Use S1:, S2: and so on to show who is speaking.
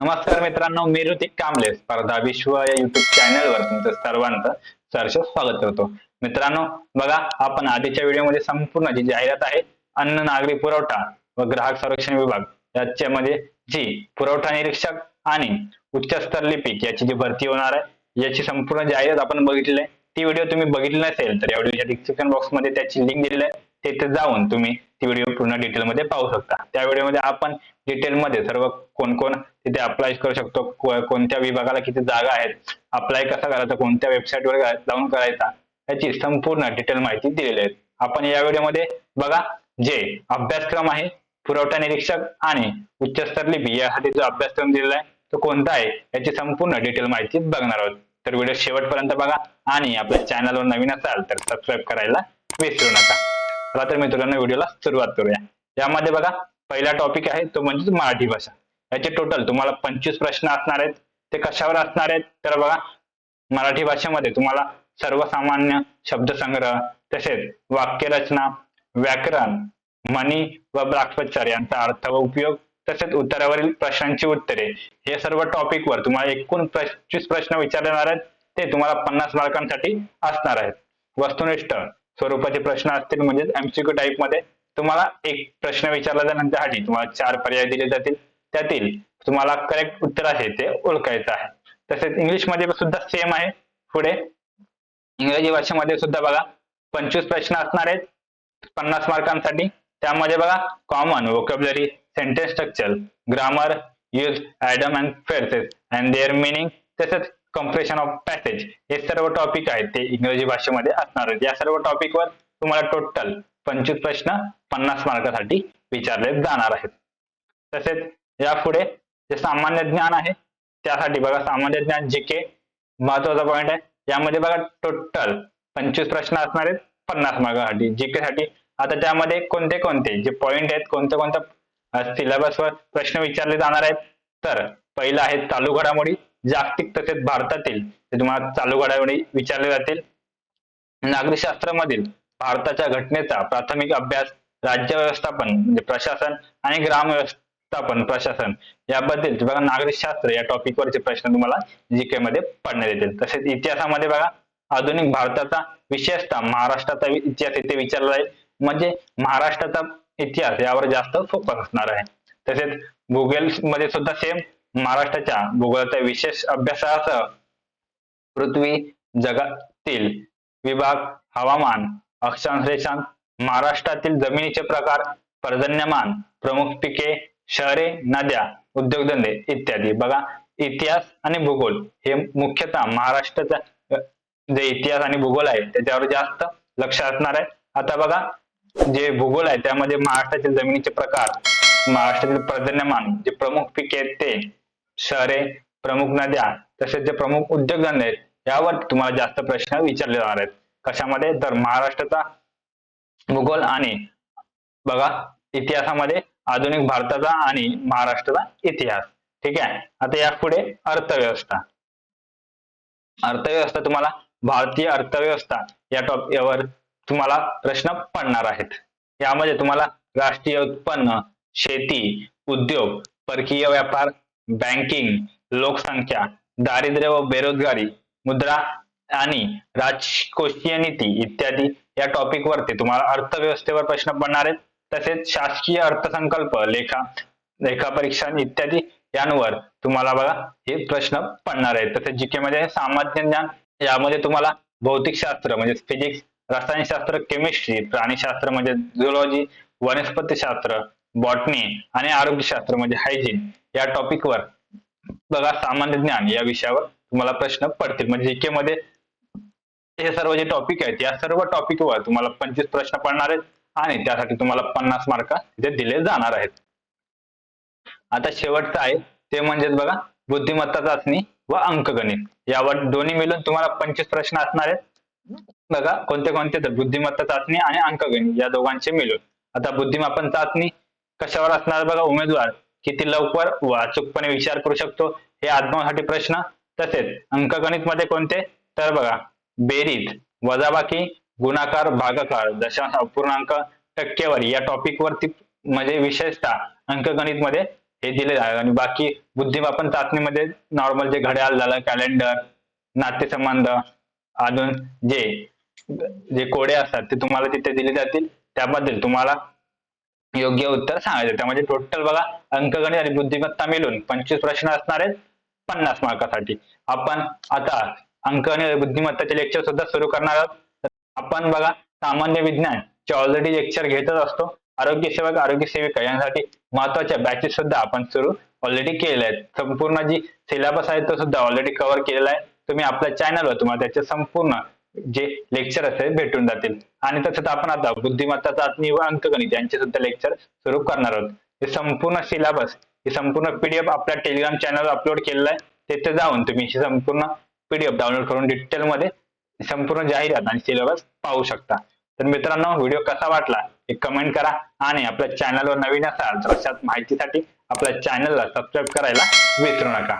S1: नमस्कार मित्रांनो मी ऋतिक कांबळे. स्पर्धा विश्व या युट्यूब चॅनलवर तुमचं सर्वांचं सहर्ष स्वागत करतो. मित्रांनो बघा आपण आधीच्या व्हिडिओमध्ये संपूर्ण जी जाहिरात आहे अन्न नागरी पुरवठा व ग्राहक संरक्षण विभाग याच्यामध्ये जी पुरवठा निरीक्षक आणि उच्चस्तर लिपिक याची जी भरती होणार आहे याची संपूर्ण जाहिरात आपण बघितली आहे. ती व्हिडिओ तुम्ही बघितली नसेल तर या व्हिडिओच्या डिस्क्रिप्शन बॉक्समध्ये त्याची लिंक दिलेली आहे. तिथे जाऊन तुम्ही ती व्हिडिओ पूर्ण डिटेल मध्ये पाहू शकता. त्या व्हिडिओमध्ये आपण डिटेलमध्ये सर्व कोण कोण तिथे अप्लाय करू शकतो कोणत्या विभागाला किती जागा आहेत अप्लाय कसा करायचा कोणत्या वेबसाईट वर जाऊन करायचा याची संपूर्ण डिटेल माहिती दिलेली आहे. आपण या व्हिडिओमध्ये बघा जे अभ्यासक्रम आहे पुरवठा निरीक्षक आणि उच्चस्तर लिपी यासाठी जो अभ्यासक्रम दिलेला आहे तो कोणता आहे याची संपूर्ण डिटेल माहिती बघणार आहोत. तर व्हिडिओ शेवटपर्यंत बघा आणि आपल्या चॅनलवर नवीन असाल तर सबस्क्राईब करायला विसरू नका. चला तर मित्रांनो व्हिडिओला सुरुवात करूया. यामध्ये बघा पहिला टॉपिक आहे तो म्हणजे मराठी भाषा. याचे टोटल तुम्हाला पंचवीस प्रश्न असणार आहेत. ते कशावर असणार आहेत? तर बघा मराठी भाषेमध्ये तुम्हाला सर्वसामान्य शब्दसंग्रह तसेच वाक्यरचना व्याकरण म्हणी व वाक्प्रचार यांचा अर्थ व उपयोग तसेच उत्तरावरील प्रश्नांची उत्तरे. हे सर्व टॉपिकवर तुम्हाला एकूण पंचवीस प्रश्न विचारले जाणार आहेत. ते तुम्हाला पन्नास मार्कांसाठी असणार आहेत. वस्तुनिष्ठ स्वरूपाचे प्रश्न असतील म्हणजेच एमसीक्यू टाईपमध्ये. तुम्हाला एक प्रश्न विचारला जाण्यासाठी तुम्हाला चार पर्याय दिले जातील. त्यातील तुम्हाला करेक्ट उत्तर आहे ते ओळखायचं आहे. तसेच इंग्लिशमध्ये सुद्धा सेम आहे. पुढे इंग्रजी भाषेमध्ये सुद्धा बघा पंचवीस प्रश्न असणार आहेत. पन्नास मार्कांसाठी. त्यामध्ये बघा common vocabulary sentence structure grammar use idiom and phrases and their meaning तसेच कम्प्रेशन ऑफ पॅसेज हे सर्व टॉपिक आहेत ते इंग्रजी भाषेमध्ये असणार आहेत. या सर्व टॉपिकवर तुम्हाला टोटल पंचवीस प्रश्न पन्नास मार्कासाठी विचारले जाणार आहेत. तसेच यापुढे जे सामान्य ज्ञान आहे त्यासाठी बघा सामान्य ज्ञान जी के महत्त्वाचा पॉईंट आहे. यामध्ये बघा टोटल पंचवीस प्रश्न असणार आहेत पन्नास मार्कासाठी. जी के साठी आता त्यामध्ये कोणते कोणते जे पॉईंट आहेत कोणत्या कोणत्या सिलेबसवर प्रश्न विचारले जाणार आहेत. तर पहिला आहे चालू घडामोडी. जागतिक तसेच भारतातील ते तुम्हाला चालू घडामोडी विचारले जातील. नागरिकशास्त्रामधील भारताच्या घटनेचा प्राथमिक अभ्यास राज्य व्यवस्थापन म्हणजे प्रशासन आणि ग्राम व्यवस्थापन प्रशासन याबद्दल बघा नागरिकशास्त्र या टॉपिक वरचे प्रश्न तुम्हाला जीके मध्ये पडण्यात येतील. तसेच इतिहासामध्ये बघा आधुनिक भारताचा विशेषतः महाराष्ट्राचा इतिहास इथे विचारला जाईल. म्हणजे महाराष्ट्राचा इतिहास यावर जास्त फोकस असणार आहे. तसेच भूगोलमध्ये सुद्धा सेम महाराष्ट्राच्या भूगोलाचा विशेष अभ्यासासह पृथ्वी जगातील विभाग हवामान अक्षांश रेषांश महाराष्ट्रातील जमिनीचे प्रकार पर्जन्यमान प्रमुख पिके शहरे नद्या उद्योगधंदे इत्यादी. बघा इतिहास आणि भूगोल हे मुख्यतः महाराष्ट्राचा जे इतिहास आणि भूगोल आहे त्याच्यावर जास्त लक्ष असणार आहे. आता बघा जे भूगोल आहे त्यामध्ये महाराष्ट्रातील जमिनीचे प्रकार महाराष्ट्रातील पर्जन्यमान जे प्रमुख पिके आहेत ते शहरे प्रमुख नद्या तसेच जे प्रमुख उद्योगधंदे आहेत यावर तुम्हाला जास्त प्रश्न विचारले जाणार आहेत. कशामध्ये? तर महाराष्ट्राचा भूगोल आणि बघा इतिहासामध्ये आधुनिक भारताचा आणि महाराष्ट्राचा इतिहास. ठीक आहे? आता यापुढे अर्थव्यवस्था. अर्थव्यवस्था तुम्हाला भारतीय अर्थव्यवस्था या टॉप यावर तुम्हाला प्रश्न पडणार आहेत. यामध्ये तुम्हाला राष्ट्रीय उत्पन्न शेती उद्योग परकीय व्यापार बँकिंग लोकसंख्या दारिद्र्य व बेरोजगारी मुद्रा आणि राजकोषीय नीती इत्यादी या टॉपिक वरती तुम्हाला अर्थव्यवस्थेवर प्रश्न पडणार आहेत. तसेच शासकीय अर्थसंकल्प लेखा लेखा परीक्षा इत्यादी यांवर तुम्हाला बघा हे प्रश्न पडणार आहेत. तसेच जीके मध्ये सामान्य ज्ञान यामध्ये तुम्हाला भौतिकशास्त्र म्हणजे फिजिक्स रसायनशास्त्र केमिस्ट्री प्राणीशास्त्र म्हणजे झुलॉजी वनस्पतीशास्त्र बॉटनी आणि आरोग्यशास्त्र म्हणजे हायजीन या टॉपिकवर बघा सामान्य ज्ञान या विषयावर तुम्हाला प्रश्न पडतील. म्हणजे जीके मध्ये हे सर्व जे टॉपिक आहेत या सर्व टॉपिकवर तुम्हाला पंचवीस प्रश्न पडणार आहेत आणि त्यासाठी तुम्हाला पन्नास मार्क तिथे दिले जाणार आहेत. आता शेवटचं आहे ते म्हणजेच बघा बुद्धिमत्ता चाचणी व अंकगणित. यावर दोन्ही मिळून तुम्हाला पंचवीस प्रश्न असणार आहेत. बघा कोणते कोणते तर बुद्धिमत्ता चाचणी आणि अंकगणित या दोघांचे मिळून. आता बुद्धिमापन चाचणी कशावर असणार बघा उमेदवार किती लवकर व अचूकपणे विचार करू शकतो हे आत्मसाठी प्रश्न. तसेच अंकगणित मध्ये कोणते? तर बघा बेरीज वजाबाकी गुणाकार भागाकार दशांश अपूर्णांक टक्केवारी या टॉपिक वरती म्हणजे विशेषतः अंकगणित मध्ये हे दिले आहे. आणि बाकी बुद्धिमापन चाचणीमध्ये नॉर्मल जे घड्याळ झालं कॅलेंडर नातेसंबंध अजून जे जे कोडे असतात ते तुम्हाला तिथे दिले जातील. त्याबद्दल तुम्हाला योग्य उत्तर सांगायचं त्यामध्ये टोटल बघा अंकगणित आणि बुद्धिमत्ता मिळून पंचवीस प्रश्न असणार आहेत पन्नास मार्कासाठी आपण आता अंक आणि बुद्धिमत्ताचे लेक्चर सुद्धा सुरू करणार आहोत. आपण बघा सामान्य विज्ञान चे ऑलरेडी लेक्चर घेतच असतो. आरोग्य सेवक आरोग्य सेविका यांसाठी महत्त्वाच्या बॅचेस सुद्धा आपण सुरू ऑलरेडी केलेल्या आहेत. संपूर्ण जी सिलेबस आहे तो सुद्धा ऑलरेडी कव्हर केलेला आहे. तुम्ही आपल्या चॅनलवर तुम्हाला त्याचे संपूर्ण जे लेक्चर असेल भेटून जातील. आणि तसंच आपण आता बुद्धिमत्ता चाचणी व अंकगणित यांचे सुद्धा लेक्चर सुरू करणार आहोत. हे संपूर्ण सिलेबस हे संपूर्ण पीडीएफ आपल्या टेलिग्राम चॅनलवर अपलोड केलेलं आहे. तिथे जाऊन तुम्ही संपूर्ण पीडीएफ डाउनलोड करून डिटेलमध्ये संपूर्ण जाहिरात आणि सिलेबस पाहू शकता. तर मित्रांनो व्हिडिओ कसा वाटला हे कमेंट करा आणि आपल्या चॅनलवर नवीन असाल तर अशाच माहितीसाठी आपल्या चॅनलला सबस्क्राईब करायला विसरू नका.